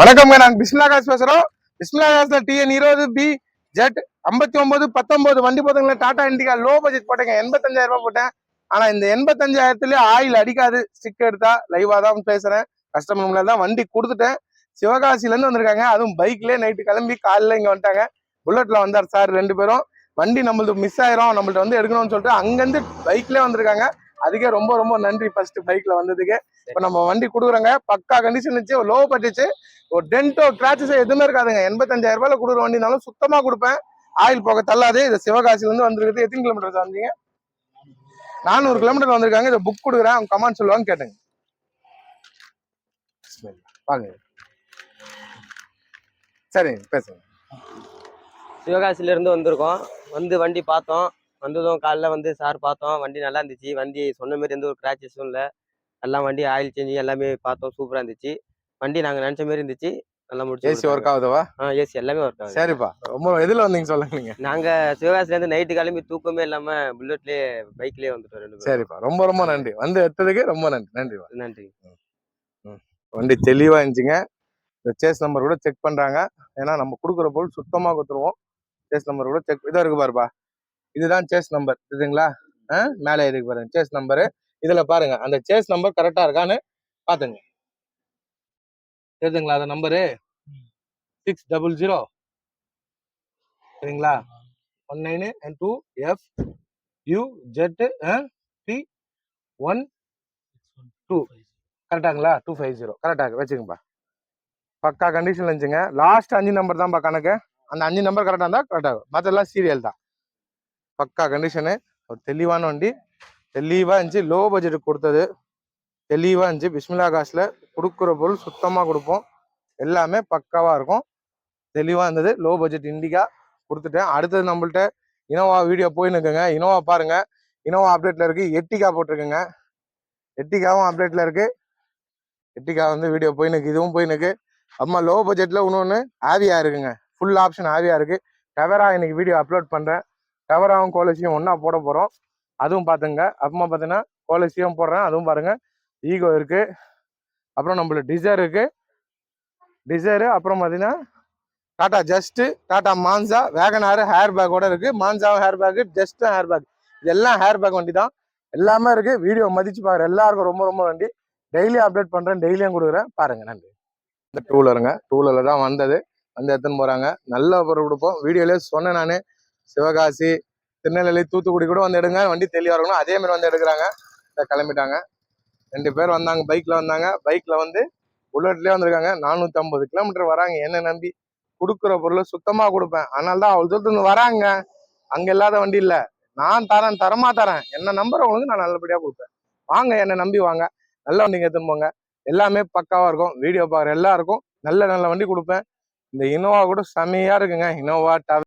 வணக்கம்ங்க நாங்கள் பிஸ்மிலா காசு பேசுறோம் பிஸ்மிலா டிஎன் இருபது பி ஜெட் ஐம்பத்தி ஒன்பது பத்தொன்பது வண்டி போதுங்களா டாடா இண்டிகா லோ பட்ஜெட் போட்டேங்க எண்பத்தஞ்சாயிரம் ரூபாய் போட்டேன். ஆனா இந்த எண்பத்தஞ்சாயிரத்துலயே ஆயில் அடிக்காது ஸ்டிக் எடுத்தா லைவா தான் பேசுறேன். கஸ்டமர் தான் வண்டி கொடுத்துட்டேன். சிவகாசில இருந்து வந்திருக்காங்க அதுவும் பைக்லயே நைட்டு கிளம்பி காலைல இங்க வந்துட்டாங்க. புல்லட்ல வந்தார் சார் ரெண்டு பேரும். வண்டி நம்மளுக்கு மிஸ் ஆயிரும் நம்மள்ட்ட வந்து எடுக்கணும்னு சொல்லிட்டு அங்கேருந்து பைக்லேயே வந்திருக்காங்க. அதுக்கே ரொம்ப ரொம்ப நன்றி ஃபர்ஸ்ட் பைக்ல வந்ததுக்கு. இப்போ நம்ம வண்டி கொடுக்குறோங்க பக்கா கண்டிஷன் வச்சு லோ பட்டுச்சு. ஒரு டென்ட்டோ கிராச்சஸோ எதுவுமே இருக்காதுங்க. எண்பத்தஞ்சாயிரம் ரூபாயில கொடுக்குற வண்டினாலும் சுத்தமாக கொடுப்பேன். ஆயில் போக தள்ளாது இது சிவகாசிலேருந்து வந்திருக்குது. எத்தனை கிலோமீட்டர் வந்தீங்க நானூறு கிலோமீட்டர் வந்திருக்காங்க இதை புக் கொடுக்குறேன். அவங்க கமெண்ட் சொல்லுவாங்க கேட்டுங்க. வாங்க. சரிங்க பேசுங்க. சிவகாசிலேருந்து வந்திருக்கோம். வந்து வண்டி பார்த்தோம். வந்ததும் காலைல வந்து சார் பார்த்தோம். வண்டி நல்லா இருந்துச்சு. வண்டி சொன்ன மாதிரி எந்த ஒரு கிராச்சஸும் இல்லை. எல்லாம் வண்டி ஆயில் சேஞ்ச் எல்லாமே பார்த்தோம். சூப்பராக இருந்துச்சு. வண்டி நாங்கள் நினச்ச மாதிரி இருந்துச்சு. நல்லா முடிச்சு ஏசி ஒர்க் ஆகுதுவா? ஆ ஏசி எல்லாமே ஒர்க் ஆகுது. சரிப்பா. ரொம்ப எதுல வந்தீங்க சொல்லுங்க நீங்க? நாங்கள் சிவகாசிலேருந்து நைட்டு கிளம்பி தூக்கமே இல்லாமல் புல்லட்லேயே பைக்லேயே வந்துட்டோம் ரெண்டு பேரும். சரிப்பா. ரொம்ப ரொம்ப நன்றி. வந்து எடுத்ததுக்கு ரொம்ப நன்றி. நன்றிப்பா. நன்றி. வண்டி தெளிவா இருந்துச்சுங்க. இந்த சேஸ் நம்பர் கூட செக் பண்றாங்க. ஏன்னா நம்ம கொடுக்குற பொருள் சுத்தமா கொடுத்துருவோம். சேஸ் நம்பர் கூட செக் இதா இருக்கு பாருப்பா. இதுதான் சேஸ் நம்பர் இதுங்களா மேலே இருக்கு பாருங்க சேஸ் நம்பரு இதுல பாருங்க அந்த சேஸ் நம்பர் கரெக்டா இருக்கான்னு பாத்துங்க தெரியுதுங்களா அந்த நம்பரு சிக்ஸ் டபுள் ஜீரோ சரிங்களா? One nine and two F U Z three one two கரெக்டாங்களா two five zero கரெக்டாக வச்சுங்கப்பா பக்கா கண்டிஷன் இருந்துச்சுங்க. லாஸ்ட் அஞ்சு நம்பர் தான்ப்பா கணக்கு. அந்த அஞ்சு நம்பர் கரெக்டாக இருந்தால் கரெக்டாகும் மற்றெல்லாம் சீரியல் தான். பக்கா கண்டிஷனு ஒரு தெளிவான வண்டி. தெளிவாக இருந்துச்சு லோ பட்ஜெட் கொடுத்தது. தெளிவாக இருந்துச்சு பிஸ்மிலா காசில் கொடுக்குற பொருள் சுத்தமாக கொடுப்போம். எல்லாமே பக்காவாக இருக்கும். தெளிவாக இருந்தது. லோ பட்ஜெட் இண்டிகா கொடுத்துட்டேன். அடுத்தது நம்மள்ட்ட இனோவா வீடியோ போயின்னு இனோவா பாருங்க. இனோவா அப்டேட்ல இருக்கு. எட்டிகா போட்டிருக்குங்க. எட்டிகாவும் அப்டேட்ல இருக்கு. எட்டிகா வந்து வீடியோ போயின்னு இருக்கு. இதுவும் போயின்னு இருக்கு. அம்மா லோ பட்ஜெட்ல இன்னொன்று ஆவியா இருக்குங்க. ஃபுல் ஆப்ஷன் ஆவியா இருக்கு. டவரா இன்னைக்கு வீடியோ அப்லோட் பண்றேன். டவராவும் கோலசியும் ஒன்றா போட போகிறோம் அதுவும் பார்த்துங்க அப்புறமா பார்த்தீங்கன்னா கோலசியும் போடுறேன். அதுவும் பாருங்கள் ஈகோ இருக்குது அப்புறம் நம்மளுக்கு டிசைர் இருக்குது டிசைரு அப்புறம் பார்த்தீங்கன்னா Tata Zest Tata Manza WagonR hair பேக்கோட இருக்குது மான்சாவும் ஹேர் பேக்கு ஜஸ்ட்டும் ஹேர் பேக் இதெல்லாம் ஹேர் பேக் வண்டி தான் எல்லாமே இருக்குது வீடியோ மதிச்சு பாக்குற எல்லாருக்கும் ரொம்ப ரொம்ப நன்றி. டெய்லி அப்டேட் பண்ணுறேன் டெய்லியும் கொடுக்குறேன். பாருங்கள் நன்றி. இந்த டூலருங்க டூலரில் தான் வந்தது. வந்து எடுத்துன்னு போகிறாங்க நல்ல பொருள் கொடுப்போம். வீடியோலேயே சொன்னேன் நான். சிவகாசி திருநெல்வேலி தூத்துக்குடி கூட வந்து எடுங்க. வண்டி தெளிவாக இருக்கணும். அதே மாதிரி வந்து எடுக்கிறாங்க. கிளம்பிட்டாங்க. ரெண்டு பேர் வந்தாங்க. பைக்ல வந்தாங்க. பைக்ல வந்து புல்லட்லயே வந்திருக்காங்க. நானூத்தி ஐம்பது கிலோமீட்டர் வராங்க. என்ன நம்பி கொடுக்குற பொருளை சுத்தமா கொடுப்பேன். அதனால தான் அவ்வளோ தூரத்துல வராங்க. அங்க இல்லாத வண்டி இல்லை. நான் தரேன் தரமா தரேன். என்ன நம்புற உங்களுக்கு நான் நல்லபடியா கொடுப்பேன். வாங்க என்னை நம்பி வாங்க. நல்ல வண்டிங்க எடுத்துன்னு போங்க. எல்லாமே பக்காவாக இருக்கும். வீடியோ பார்க்குற எல்லாருக்கும் நல்ல நல்ல வண்டி கொடுப்பேன். இந்த இனோவா கூட செம்மையாக இருக்குங்க. இனோவா டவ